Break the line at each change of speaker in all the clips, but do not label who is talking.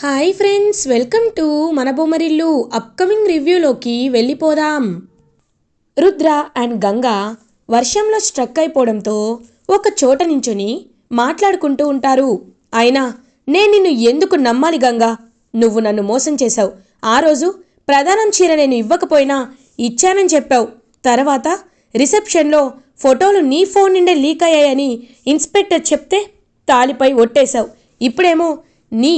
Hi friends welcome to మన Bommarillu upcoming రివ్యూలోకి వెళ్ళిపోదాం. Rudra and Ganga వర్షంలో స్ట్రక్ అయిపోవడంతో ఒక చోట నించుని మాట్లాడుకుంటూ ఉంటారు. అయినా నేను నిన్ను ఎందుకు నమ్మాలి గంగా? నువ్వు నన్ను మోసం చేశావు. ఆ రోజు ప్రధానం చీర నేను ఇవ్వకపోయినా ఇచ్చానని చెప్పావు. తర్వాత రిసెప్షన్లో ఫోటోలు నీ ఫోన్ నుండే లీక్ అయ్యాయని ఇన్స్పెక్టర్ చెప్తే తాలిపై ఒట్టేశావు. ఇప్పుడేమో నీ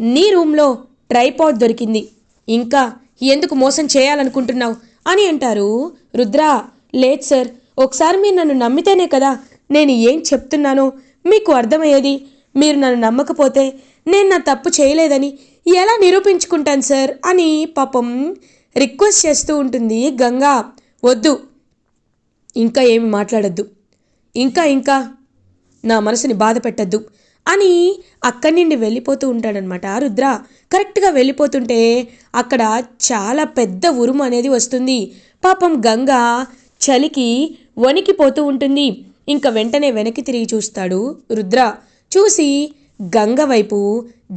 నీ రూమ్లో ట్రైపాడ్ దొరికింది. ఇంకా ఎందుకు మోసం చేయాలనుకుంటున్నావు? అని అంటారు రుద్ర. లేదు సార్ ఒకసారి మీరు నన్ను నమ్మితేనే కదా నేను ఏం చెప్తున్నానో మీకు అర్థమయ్యేది. మీరు నన్ను నమ్మకపోతే నేను నా తప్పు చేయలేదని ఎలా నిరూపించుకుంటాను సార్? అని పాపం రిక్వెస్ట్ చేస్తూ ఉంటుంది గంగా. వద్దు ఇంకా ఏమి మాట్లాడద్దు. ఇంకా ఇంకా నా మనసుని బాధ పెట్టద్దు అని అక్కడి నుండి వెళ్ళిపోతూ ఉంటాడనమాట రుద్ర కరెక్ట్గా వెళ్ళిపోతుంటే అక్కడ చాలా పెద్ద ఉరుము అనేది వస్తుంది. పాపం గంగ చలికి వణికిపోతూ ఉంటుంది. ఇంకా వెంటనే వెనక్కి తిరిగి చూస్తాడు రుద్ర. చూసి గంగ వైపు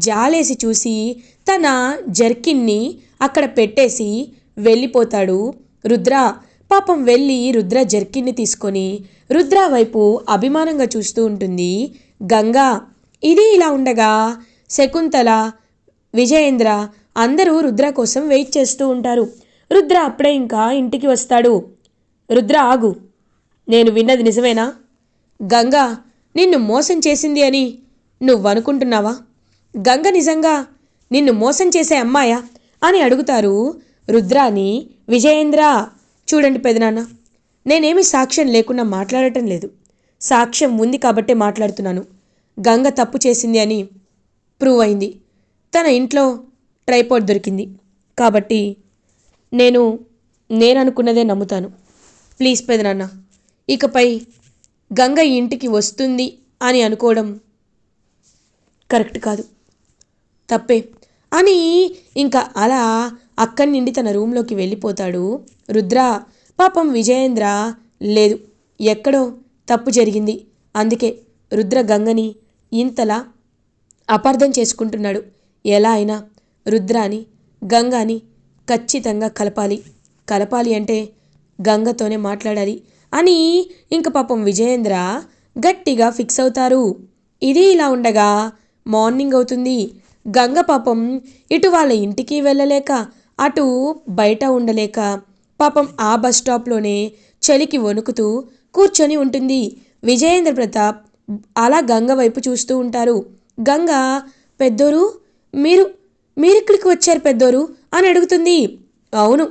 జాలేసి చూసి తన జర్కిన్ని అక్కడ పెట్టేసి వెళ్ళిపోతాడు రుద్ర. పాపం వెళ్ళి రుద్ర జర్కిన్ని తీసుకొని రుద్ర వైపు అభిమానంగా చూస్తూ ఉంటుంది గంగా. ఇది ఇలా ఉండగా శకుంతల విజయేంద్ర అందరూ రుద్ర కోసం వెయిట్ చేస్తూ ఉంటారు. రుద్ర అప్పుడే ఇంకా ఇంటికి వస్తాడు. రుద్ర ఆగు. నేను విన్నది నిజమేనా? గంగా నిన్ను మోసం చేసింది అని నువ్వు అనుకుంటున్నావా గంగ నిజంగా నిన్ను మోసం చేసే అమ్మాయా? అని అడుగుతారు రుద్రాని విజయేంద్ర. చూడండి పెదనాన్న నేనేమి సాక్ష్యం లేకుండా మాట్లాడటం లేదు. సాక్ష్యం ఉంది కాబట్టే మాట్లాడుతున్నాను. గంగ తప్పు చేసింది అని ప్రూవ్ అయింది. తన ఇంట్లో ట్రైపోర్ట్ దొరికింది. కాబట్టి నేను నేను అనుకున్నదే నమ్ముతాను. ప్లీజ్ పెదనాన్న ఇకపై గంగ ఈ ఇంటికి వస్తుంది అని అనుకోవడం కరెక్ట్ కాదు. తప్పే. అని ఇంకా అలా అక్కడి నుండి తన రూమ్లోకి వెళ్ళిపోతాడు రుద్ర. పాపం విజయేంద్ర లేదు. ఎక్కడో తప్పు జరిగింది. అందుకే రుద్ర గంగని ఇంతలా అపార్థం చేసుకుంటున్నాడు. ఎలా అయినా రుద్రాని గంగాని ఖచ్చితంగా కలపాలి. కలపాలి అంటే గంగతోనే మాట్లాడాలి అని ఇంక పాపం విజయేంద్ర గట్టిగా ఫిక్స్ అవుతారు. ఇది ఇలా ఉండగా మార్నింగ్ అవుతుంది. గంగ పాపం ఇటు వాళ్ళ ఇంటికి వెళ్ళలేక అటు బయట ఉండలేక పాపం ఆ బస్ స్టాప్లోనే చలికి వణుకుతూ కూర్చొని ఉంటుంది. విజయేంద్ర ప్రతాప్ అలా గంగ వైపు చూస్తూ ఉంటారు. గంగ పెద్దోరు మీరు మీరు ఇక్కడికి వచ్చారు పెద్దోరు? అని అడుగుతుంది. అవును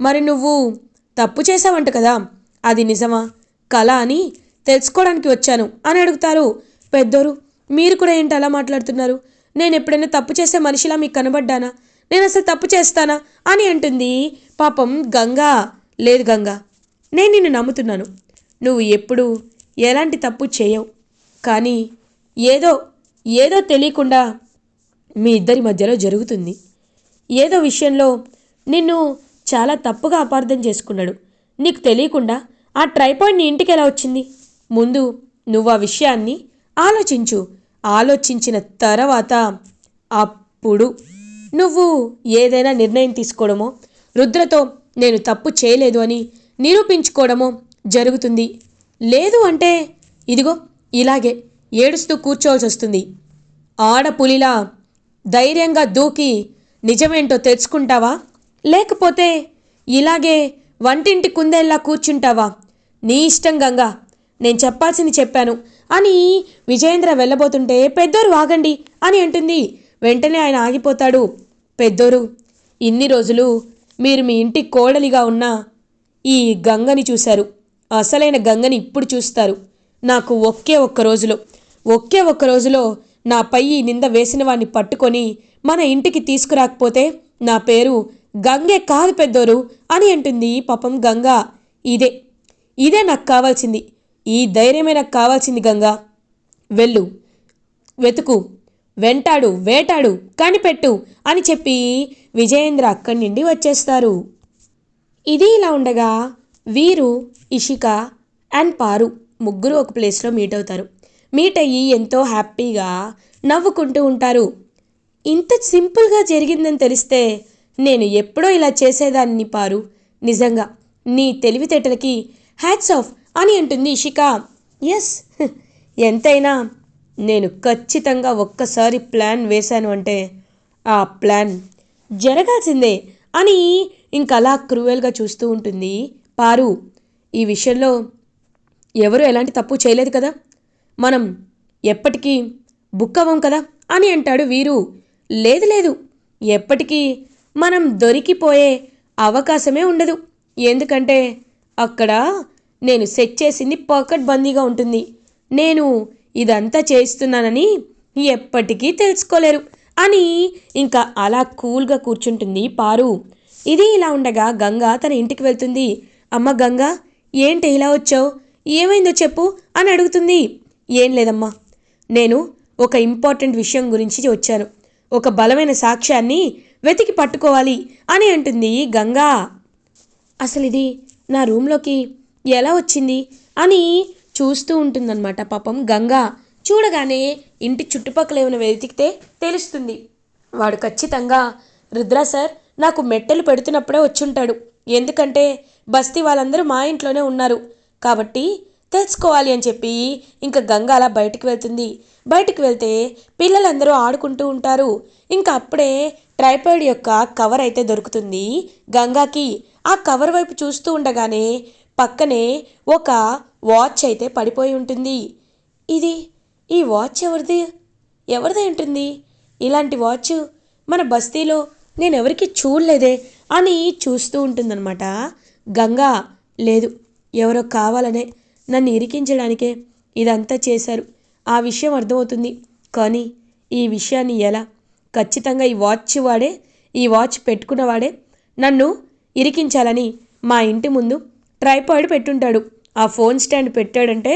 మరి నువ్వు తప్పు చేసావంట కదా అది నిజమా? కళ అని తెలుసుకోవడానికి వచ్చాను అని అడుగుతారు. పెద్దోరు మీరు కూడా ఏంటి అలా మాట్లాడుతున్నారు? నేను ఎప్పుడైనా తప్పు చేసే మనిషిలా మీకు కనబడ్డానా? నేను అసలు తప్పు చేస్తానా? అని అంటుంది. పాపం గంగా లేదు గంగా నేను నిన్ను నమ్ముతున్నాను. నువ్వు ఎప్పుడు ఎలాంటి తప్పు చేయవు. కానీ ఏదో ఏదో తెలియకుండా మీ ఇద్దరి మధ్యలో జరుగుతుంది. ఏదో విషయంలో నిన్ను చాలా తప్పుగా అపార్థం చేసుకున్నాడు. నీకు తెలియకుండా ఆ ట్రైపాడ్ నీ ఇంటికి ఎలా వచ్చింది? ముందు నువ్వు ఆ విషయాన్ని ఆలోచించు. ఆలోచించిన తర్వాత అప్పుడు నువ్వు ఏదైనా నిర్ణయం తీసుకోవడమో రుద్రతో నేను తప్పు చేయలేదు అని నిరూపించుకోవడమో జరుగుతుంది. లేదు అంటే ఇదిగో ఇలాగే ఏడుస్తూ కూర్చోవలసి వస్తుంది. ఆడపులిలా ధైర్యంగా దూకి నిజమేంటో తెచ్చుకుంటావా లేకపోతే ఇలాగే వంటింటి కుందేల్లా కూర్చుంటావా? నీ ఇష్టం గంగా నేను చెప్పాల్సింది చెప్పాను. అని విజయేంద్ర వెళ్ళబోతుంటే పెద్దోరు ఆగండి అని అంటుంది. వెంటనే ఆయన ఆగిపోతాడు. పెద్దోరు ఇన్ని రోజులు మీరు మీ ఇంటి కోడలిగా ఉన్న ఈ గంగని చూశారు. అసలైన గంగని ఇప్పుడు చూస్తారు. నాకు ఒకే ఒక్క రోజులో. ఒకే ఒక్క రోజులో నాపై ఈ నింద వేసిన వాడిని పట్టుకొని మన ఇంటికి తీసుకురాకపోతే నా పేరు గంగే కాదు పెద్దోరు అని అంటుంది పాపం గంగా. ఇదే ఇదే నాకు కావాల్సింది. ఈ ధైర్యమే నాకు కావాల్సింది గంగా. వెళ్ళు వెతుకు వెంటాడు వేటాడు కనిపెట్టు అని చెప్పి విజయేంద్ర అక్కడి నుండి వచ్చేస్తారు. ఇది ఇలా ఉండగా వీరు ఇషిక అండ్ పారు ముగ్గురు ఒక ప్లేస్లో మీట్ అవుతారు. మీట్ అయ్యి ఎంతో హ్యాపీగా నవ్వుకుంటూ ఉంటారు. ఇంత సింపుల్గా జరిగిందని తెలిస్తే నేను ఎప్పుడో ఇలా చేసేదాన్ని పారు. నిజంగా నీ తెలివితేటలకి హ్యాట్స్ ఆఫ్ అని అంటుంది ఇషిక. ఎస్ ఎంతైనా నేను ఖచ్చితంగా ఒక్కసారి ప్లాన్ వేశాను అంటే ఆ ప్లాన్ జరగాల్సిందే అని ఇంకలా క్రూయల్గా చూస్తూ ఉంటుంది. పారు ఈ విషయంలో ఎవరు ఎలాంటి తప్పు చేయలేదు కదా? మనం ఎప్పటికీ బుక్ అవ్వం కదా? అని అంటాడు వీరు. లేదు లేదు. ఎప్పటికీ మనం దొరికిపోయే అవకాశమే ఉండదు. ఎందుకంటే అక్కడ నేను సెట్ చేసింది పాకెట్ బందీగా ఉంటుంది. నేను ఇదంతా చేస్తున్నానని ఎప్పటికీ తెలుసుకోలేరు అని ఇంకా అలా కూల్గా కూర్చుంటుంది పారు. ఇది ఇలా ఉండగా గంగ తన ఇంటికి వెళ్తుంది. అమ్మ గంగ ఏంటి ఇలా వచ్చావు? ఏమైందో చెప్పు అని అడుగుతుంది. ఏం లేదమ్మా. నేను ఒక ఇంపార్టెంట్ విషయం గురించి వచ్చాను. ఒక బలమైన సాక్ష్యాన్ని వెతికి పట్టుకోవాలి అని అంటుంది గంగా. అసలు ఇది నా రూమ్లోకి ఎలా వచ్చింది అని చూస్తూ ఉంటుందన్నమాట పాపం గంగా. చూడగానే ఇంటి చుట్టుపక్కల ఏమైనా వెతికితే తెలుస్తుంది. వాడు ఖచ్చితంగా రుద్ర సార్ నాకు మెట్టెలు పెడుతున్నప్పుడే వచ్చుంటాడు. ఎందుకంటే బస్తీ వాళ్ళందరూ మా ఇంట్లోనే ఉన్నారు. కాబట్టి తెలుసుకోవాలి అని చెప్పి ఇంకా గంగ అలా బయటికి వెళ్తుంది. బయటికి వెళ్తే పిల్లలందరూ ఆడుకుంటూ ఉంటారు. ఇంకా అప్పుడే ట్రైపాడ్ యొక్క కవర్ అయితే దొరుకుతుంది గంగాకి. ఆ కవర్ వైపు చూస్తూ ఉండగానే పక్కనే ఒక వాచ్ అయితే పడిపోయి ఉంటుంది. ఇది ఈ వాచ్ ఎవరిది? ఎవరిది ఉంటుంది ఇలాంటి వాచ్ మన బస్తీలో నేను ఎవరికి చూడలేదే అని చూస్తూ ఉంటుందన్నమాట. గంగా లేదు ఎవరో కావాలనే నన్ను ఇరికించడానికే ఇదంతా చేశారు. ఆ విషయం అర్థమవుతుంది. కానీ ఈ విషయాన్ని ఎలా? ఖచ్చితంగా ఈ వాచ్ వాడే ఈ వాచ్ పెట్టుకున్నవాడే నన్ను ఇరికించాలని మా ఇంటి ముందు ట్రైపాయిడ్ పెట్టుంటాడు. ఆ ఫోన్ స్టాండ్ పెట్టాడంటే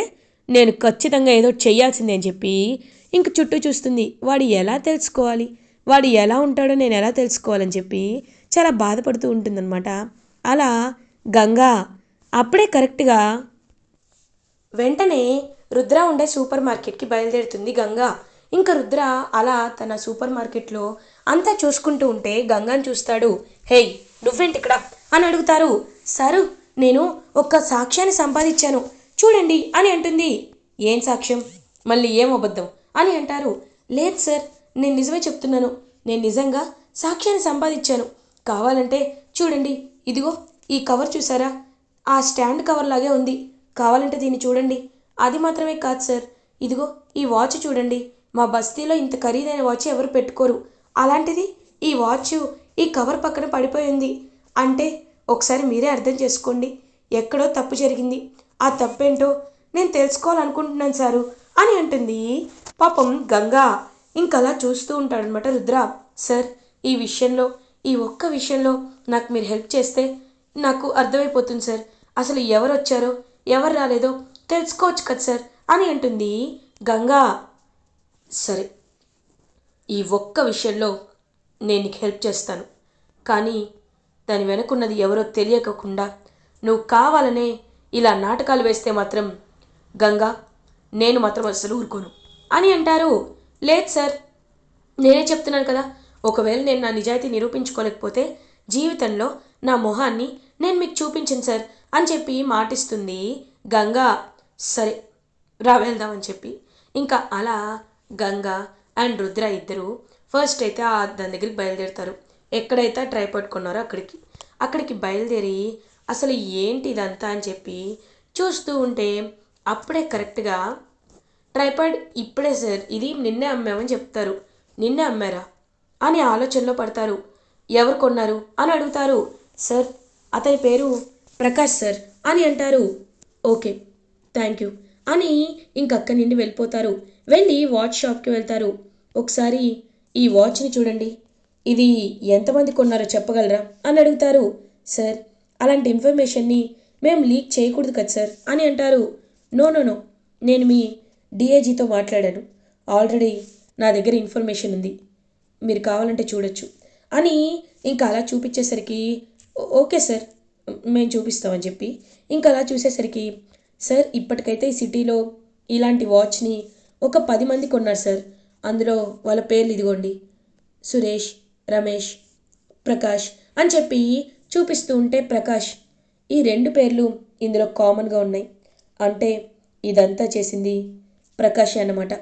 నేను ఖచ్చితంగా ఏదో చెయ్యాల్సిందే అని చెప్పి ఇంక చుట్టూ చూస్తుంది. వాడు ఎలా తెలుసుకోవాలి? వాడు ఎలా ఉంటాడో నేను ఎలా తెలుసుకోవాలని చెప్పి చాలా బాధపడుతూ ఉంటుందన్నమాట. అలా గంగా అప్పుడే కరెక్ట్గా వెంటనే రుద్ర ఉండే సూపర్ మార్కెట్కి బయలుదేరుతుంది గంగా. ఇంకా రుద్ర అలా తన సూపర్ మార్కెట్లో అంతా చూసుకుంటూ ఉంటే గంగాని చూస్తాడు. హేయ్ నువ్వేంటి ఇక్కడ అని అడుగుతారు. సారు నేను ఒక్క సాక్ష్యాన్ని సంపాదించాను. చూడండి అని అంటుంది. ఏం సాక్ష్యం? మళ్ళీ ఏం అబద్ధం? అని అంటారు. లేదు సార్ నేను నిజమే చెప్తున్నాను. నేను నిజంగా సాక్ష్యాన్ని సంపాదించాను. కావాలంటే చూడండి. ఇదిగో ఈ కవర్ చూసారా? ఆ స్టాండ్ కవర్ లాగే ఉంది. కావాలంటే దీన్ని చూడండి. అది మాత్రమే కాదు సార్. ఇదిగో ఈ వాచ్ చూడండి. మా బస్తీలో ఇంత ఖరీదైన వాచ్ ఎవరు పెట్టుకోరు. అలాంటిది ఈ వాచ్ ఈ కవర్ పక్కన పడిపోయింది అంటే ఒకసారి మీరే అర్థం చేసుకోండి. ఎక్కడో తప్పు జరిగింది. ఆ తప్పేంటో నేను తెలుసుకోవాలనుకుంటున్నాను సారు అని అంటుంది. పాపం గంగా ఇంకలా చూస్తూ ఉంటాడనమాట రుద్ర. సార్ ఈ విషయంలో ఈ ఒక్క విషయంలో నాకు మీరు హెల్ప్ చేస్తే నాకు అర్థమైపోతుంది సార్. అసలు ఎవరు వచ్చారో ఎవరు రాలేదో? తెలుసుకోవచ్చు కదా సార్ అని అంటుంది గంగా. సరే ఈ ఒక్క విషయంలో నేను నీకు హెల్ప్ చేస్తాను. కానీ దాని వెనుకున్నది ఎవరో తెలియకుండా నువ్వు కావాలనే ఇలా నాటకాలు వేస్తే మాత్రం గంగా నేను మాత్రం అసలు ఊరుకోను అని అంటారు. లేదు సార్ నేనే చెప్తున్నాను కదా ఒకవేళ నేను నా నిజాయితీ నిరూపించుకోలేకపోతే జీవితంలో నా మొహాన్ని నేను మీకు చూపించను సార్ అని చెప్పి మాటిస్తుంది గంగా. సరే రా వెళ్దామని చెప్పి. ఇంకా అలా గంగా అండ్ రుద్ర ఇద్దరు ఫస్ట్ అయితే ఆ దాని దగ్గరికి బయలుదేరుతారు. ఎక్కడైతే ట్రై పట్టుకున్నారో అక్కడికి. అక్కడికి బయలుదేరి అసలు ఏంటి ఇదంతా అని చెప్పి చూస్తూ ఉంటే అప్పుడే కరెక్ట్గా ట్రైపాడ్ ఇప్పుడే సార్ ఇది నిన్నే అమ్మామని చెప్తారు. నిన్నే అమ్మారా? అని ఆలోచనలో పడతారు. ఎవరు కొన్నారు? అని అడుగుతారు. సార్ అతని పేరు ప్రకాష్ సార్ అని అంటారు. Okay thank you. అని ఇంకక్కడి నుండి వెళ్ళిపోతారు. వెళ్ళి వాచ్ షాప్కి వెళ్తారు. ఒకసారి ఈ వాచ్ని చూడండి. ఇది ఎంతమంది కొన్నారో చెప్పగలరా? అని అడుగుతారు. సార్ అలాంటి ఇన్ఫర్మేషన్ని మేము లీక్ చేయకూడదు కదా సార్? అని అంటారు. నో నో నో నేను మీ డిఏజీతో మాట్లాడాను. ఆల్రెడీ నా దగ్గర ఇన్ఫర్మేషన్ ఉంది. మీరు కావాలంటే చూడొచ్చు. అని ఇంకా అలా చూపించేసరికి ఓకే సార్ మేము చూపిస్తామని చెప్పి. ఇంకా అలా చూసేసరికి సార్ ఇప్పటికైతే ఈ సిటీలో ఇలాంటి వాచ్ని ఒక పది మంది కొన్నారు సార్. అందులో వాళ్ళ పేర్లు ఇదిగోండి. సురేష్ రమేష్ ప్రకాష్ అని చెప్పి చూపిస్తూ ఉంటే ప్రకాష్ ఈ రెండు పేర్లు ఇందులో కామన్గా ఉన్నాయి. అంటే ఇదంతా చేసింది ప్రకాష్ అన్నమాట.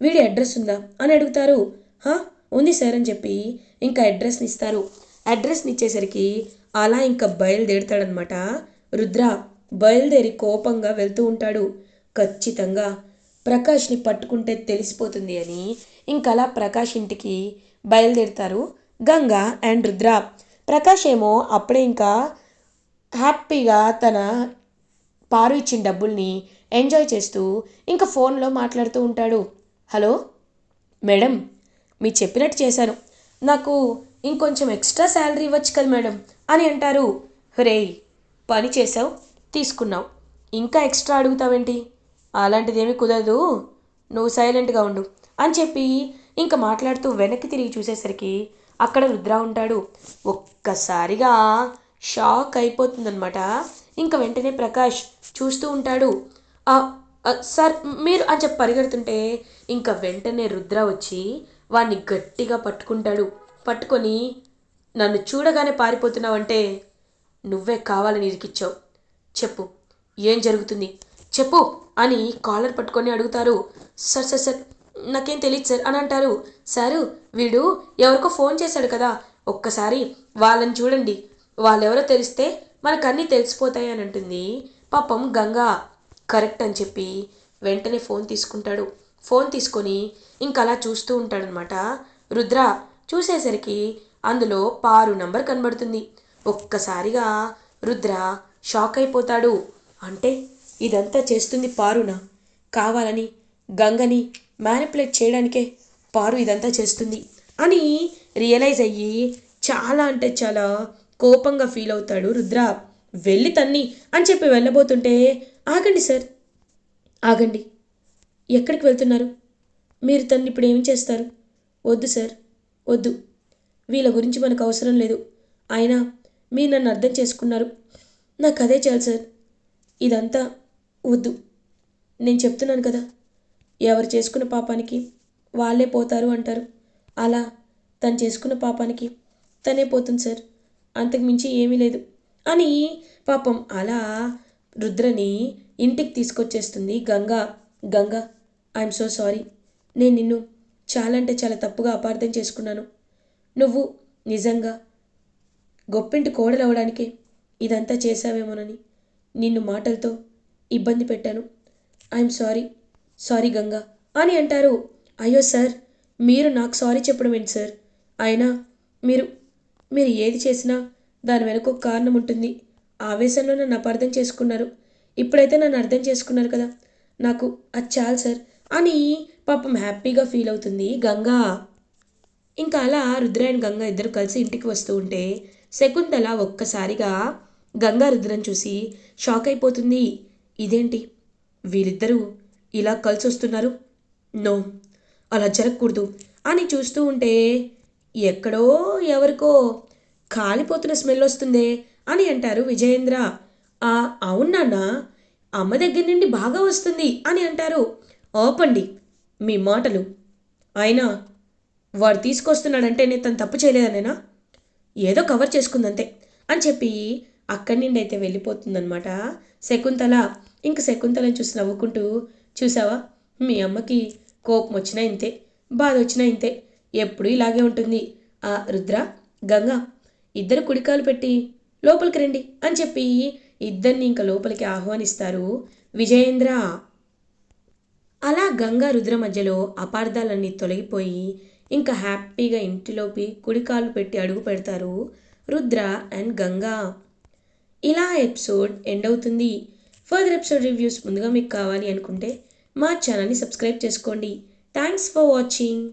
వీడి అడ్రస్ ఉందా? అని అడుగుతారు. హా ఉంది సార్ అని చెప్పి ఇంకా అడ్రస్ని ఇస్తారు. అడ్రస్ని ఇచ్చేసరికి అలా ఇంకా బయలుదేరుతాడనమాట. రుద్ర బయలుదేరి కోపంగా వెళ్తూ ఉంటాడు. ఖచ్చితంగా ప్రకాష్ని పట్టుకుంటే తెలిసిపోతుంది అని ఇంకలా ప్రకాష్ ఇంటికి బయలుదేరుతారు గంగా అండ్ రుద్ర. ప్రకాష్ ఏమో అప్పుడే ఇంకా హ్యాపీగా తన పారు ఇచ్చిన డబ్బుల్ని ఎంజాయ్ చేస్తూ ఇంకా ఫోన్లో మాట్లాడుతూ ఉంటాడు. హలో? మేడం మీరు చెప్పినట్టు చేశాను. నాకు ఇంకొంచెం ఎక్స్ట్రా శాలరీ ఇవ్వచ్చు కదా మేడం. అని అంటారు. రేయ్ పని చేసావు తీసుకున్నావు. ఇంకా ఎక్స్ట్రా అడుగుతావేంటి? అలాంటిదేమీ కుదరదు. నువ్వు సైలెంట్గా ఉండు అని చెప్పి ఇంకా మాట్లాడుతూ వెనక్కి తిరిగి చూసేసరికి అక్కడ రుద్ర ఉంటాడు. ఒక్కసారిగా షాక్ అయిపోతుందనమాట ఇంకా వెంటనే ప్రకాష్ చూస్తూ ఉంటాడు. సార్ మీరు అని చెప్పి పరిగెడుతుంటే ఇంకా వెంటనే రుద్ర వచ్చి వాడిని గట్టిగా పట్టుకుంటాడు. పట్టుకొని నన్ను చూడగానే పారిపోతున్నావంటే నువ్వే కావాలని ఇరికిచ్చావు చెప్పు ఏం జరుగుతుంది? చెప్పు అని కాలర్ పట్టుకొని అడుగుతారు. సార్ సార్ సార్ నాకేం తెలియదు సార్ అని అంటారు. సారు వీడు ఎవరికో ఫోన్ చేశాడు కదా ఒక్కసారి వాళ్ళని చూడండి. వాళ్ళెవరో తెలిస్తే మనకన్నీ తెలిసిపోతాయి అని అంటుంది. పాపం గంగా కరెక్ట్ అని చెప్పి వెంటనే ఫోన్ తీసుకుంటాడు. ఫోన్ తీసుకొని ఇంకలా అలా చూస్తూ ఉంటాడనమాట. రుద్ర చూసేసరికి అందులో పారు నంబర్ కనబడుతుంది. ఒక్కసారిగా రుద్ర షాక్ అయిపోతాడు. అంటే ఇదంతా చేస్తుంది పారునా? కావాలని గంగని మ్యానిపులేట్ చేయడానికే పారు ఇదంతా చేస్తుంది అని రియలైజ్ అయ్యి చాలా అంటే చాలా కోపంగా ఫీల్ అవుతాడు రుద్ర. వెళ్ళి తన్ని అని చెప్పి వెళ్ళబోతుంటే ఆగండి సార్. ఆగండి. ఎక్కడికి వెళ్తున్నారు? మీరు తన్ని ఇప్పుడు ఏం చేస్తారు? వద్దు సార్. వద్దు. వీళ్ళ గురించి మనకు అవసరం లేదు. అయినా మీరు నన్ను అర్థం చేసుకున్నారు. నాకు అదే చాలు సార్. ఇదంతా వద్దు. నేను చెప్తున్నాను కదా. ఎవరు చేసుకున్న పాపానికి వాళ్ళే పోతారు అంటారు. అలా తను చేసుకున్న పాపానికి తనే పోతుంది సార్. అంతకు మించి ఏమీ లేదు. అని పాపం అలా రుద్రని ఇంటికి తీసుకొచ్చేస్తుంది Ganga. Ganga I'm so sorry. నేను నిన్ను చాలా అంటే చాలా తప్పుగా అపార్థం చేసుకున్నాను. నువ్వు నిజంగా గొప్పింటి కోడలవడానికే ఇదంతా చేశావేమోనని నిన్ను మాటలతో ఇబ్బంది పెట్టాను. ఐఎమ్ సారీ సారీ గంగా అని అంటారు. అయ్యో సార్ మీరు నాకు సారీ చెప్పడం ఏంటి సార్? అయినా మీరు మీరు ఏది చేసినా దాని వెనక ఒక కారణం ఉంటుంది. ఆవేశంలో నన్ను అపార్థం చేసుకున్నారు. ఇప్పుడైతే నన్ను అర్థం చేసుకున్నారు కదా. నాకు అది చాలు సార్ అని పాపం హ్యాపీగా ఫీల్ అవుతుంది గంగా. ఇంకా అలా రుద్ర అండ్ గంగా ఇద్దరు కలిసి ఇంటికి వస్తూ ఉంటే శకుంతల ఒక్కసారిగా గంగా రుద్రం చూసి షాక్ అయిపోతుంది. ఇదేంటి? వీరిద్దరూ ఇలా కలిసి వస్తున్నారు? నో అలా జరగకూడదు అని చూస్తూ ఉంటే ఎక్కడో ఎవరికో కాలిపోతున్న స్మెల్ వస్తుందే అని అంటారు విజయేంద్ర. ఆ అవునాన్న అమ్మ దగ్గర నుండి బాగా వస్తుంది అని అంటారు. ఓపండి మీ మాటలు. అయినా వాడు తీసుకొస్తున్నాడంటే నేను తను తప్పు చేయలేదనేనా? ఏదో కవర్ చేసుకుందంతే అని చెప్పి అక్కడి నుండి అయితే వెళ్ళిపోతుందనమాట శకుంతల ఇంక శకుంతలని చూసి నవ్వుకుంటూ చూసావా? మీ అమ్మకి కోపం వచ్చినా ఇంతే బాధ వచ్చినా ఇంతే ఎప్పుడూ ఇలాగే ఉంటుంది. ఆ రుద్ర గంగ ఇద్దరు కుడికాలు పెట్టి లోపలికి రండి అని చెప్పి ఇద్దరిని ఇంకా లోపలికి ఆహ్వానిస్తారు విజయేంద్ర. అలా గంగా రుద్ర మధ్యలో అపార్థాలన్నీ తొలగిపోయి ఇంకా హ్యాపీగా ఇంటిలోపి కుడికాలు పెట్టి అడుగు పెడతారు రుద్ర అండ్ గంగా. ఇలా ఎపిసోడ్ ఎండ్ అవుతుంది. ఫర్దర్ ఎపిసోడ్ రివ్యూస్ ముందుగా మీకు కావాలి అనుకుంటే మా ఛానల్ని సబ్స్క్రైబ్ చేసుకోండి. Thanks for watching.